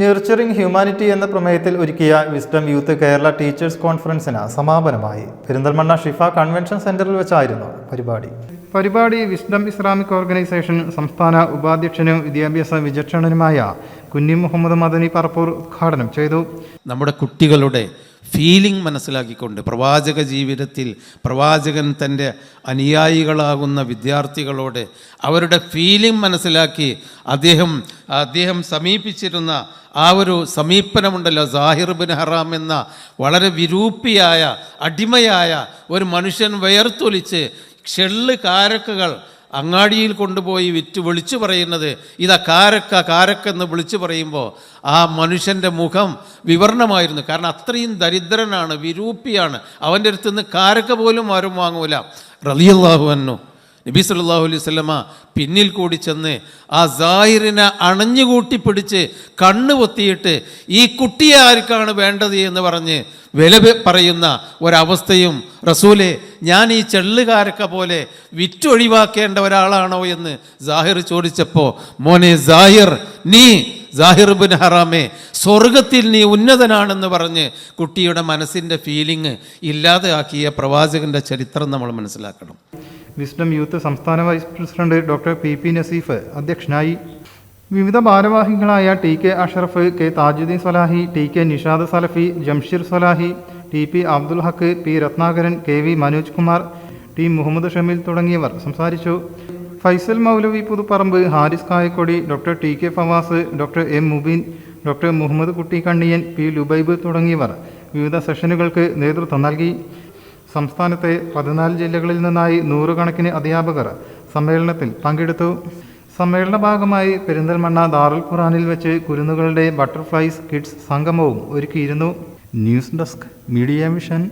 നെർച്ചറിംഗ് humanity എന്ന പ്രമേയത്തിൽ ഒരുക്കിയ വിസ്ഡം യൂത്ത് കേരള ടീച്ചേഴ്സ് കോൺഫറൻസിന് സമാപനമായി പെരിന്തൽമണ്ണ ഷിഫ കൺവെൻഷൻ സെന്ററിൽ വെച്ചായിരുന്നു പരിപാടി. പരിപാടി വിസ്ഡം ഇസ്ലാമിക് ഓർഗനൈസേഷൻ സംസ്ഥാന ഉപാധ്യക്ഷനും വിദ്യാഭ്യാസ വിചക്ഷണനുമായ കുഞ്ഞി മുഹമ്മദ് മദനി പറപ്പൂർ ഉദ്ഘാടനം ചെയ്തു. നമ്മുടെ കുട്ടികളുടെ ഫീലിംഗ് മനസ്സിലാക്കിക്കൊണ്ട് പ്രവാചക ജീവിതത്തിൽ പ്രവാചകൻ തന്റെ അനുയായികളാകുന്ന വിദ്യാർത്ഥികളോട് അവരുടെ ഫീലിംഗ് മനസ്സിലാക്കി അദ്ദേഹം അദ്ദേഹം സമീപിച്ചിരുന്ന ആ ഒരു സമീപനമുണ്ടല്ലോ സാഹിർ ബിൻ ഹറാം എന്ന വളരെ വിരൂപിയായ അടിമയായ ഒരു മനുഷ്യൻ വയർത്തൊലിച്ച് ഷെള്ള് കാരക്കകൾ അങ്ങാടിയിൽ കൊണ്ടുപോയി വിറ്റ് വിളിച്ചു പറയുന്നത് ഇതാ കാരക്ക കാരക്ക എന്ന് വിളിച്ചു പറയുമ്പോൾ ആ മനുഷ്യന്റെ മുഖം വിവരണമായിരുന്നു. കാരണം അത്രയും ദരിദ്രനാണ് വിരൂപ്പിയാണ് അവന്റെ അടുത്ത് നിന്ന് കാരക്ക പോലും ആരും വാങ്ങൂല. റലിയല്ലാഹു അന്നു നബി സല്ലാഹു അലൈഹി വസല്ലമ പിന്നിൽ കൂടി ചെന്ന് ആ സാഹിറിനെ അണഞ്ഞുകൂട്ടി പിടിച്ച് കണ്ണ് പൊത്തിയിട്ട് ഈ കുട്ടിയെ ആർക്കാണ് വേണ്ടത് എന്ന് പറഞ്ഞ് വില പറയുന്ന ഒരവസ്ഥയും റസൂലെ ഞാൻ ഈ ചെള്ളുകാരക്ക പോലെ വിറ്റൊഴിവാക്കേണ്ട ഒരാളാണോ എന്ന് സാഹിർ ചോദിച്ചപ്പോൾ മോനെ സാഹിർ നീ സാഹിർ ബിൻ ഹറാമേ സ്വർഗത്തിൽ നീ ഉന്നതനാണെന്ന് പറഞ്ഞ് കുട്ടിയുടെ മനസ്സിന്റെ ഫീലിംഗ് ഇല്ലാതെയാക്കിയ പ്രവാചകന്റെ ചരിത്രം നമ്മൾ മനസ്സിലാക്കണം. വിസ്ഡം യൂത്ത് സംസ്ഥാന vice president doctor P P Naseef അധ്യക്ഷനായി. വിവിധ ഭാരവാഹികളായ T K Ashraf K Thajudheen Salahi T K Nishad Salafi Jamsheer Salahi T P Abdul Haq P Ratnakaran K V Manoj Kumar T Muhammad Shameel തുടങ്ങിയവർ സംസാരിച്ചു. Faisal Moulavi Puthuparamba Haris Kayakkodi doctor T K Fawaz doctor M Mubeen doctor Muhammad Kutty Kanniyan P Lubaib തുടങ്ങിയവർ വിവിധ സെഷനുകൾക്ക് നേതൃത്വം നൽകി. സംസ്ഥാനത്തെ പതിനാല് ജില്ലകളിൽ നിന്നായി നൂറുകണക്കിന് അധ്യാപകർ സമ്മേളനത്തിൽ പങ്കെടുത്തു. സമ്മേളന ഭാഗമായി പെരിന്തൽമണ്ണ ദാറുൽ ഖുറാനിൽ വെച്ച് കുരുന്നുകളുടെ ബട്ടർഫ്ലൈസ് കിഡ്സ് സംഗമവും ഒരുക്കിയിരുന്നു. News desk media mission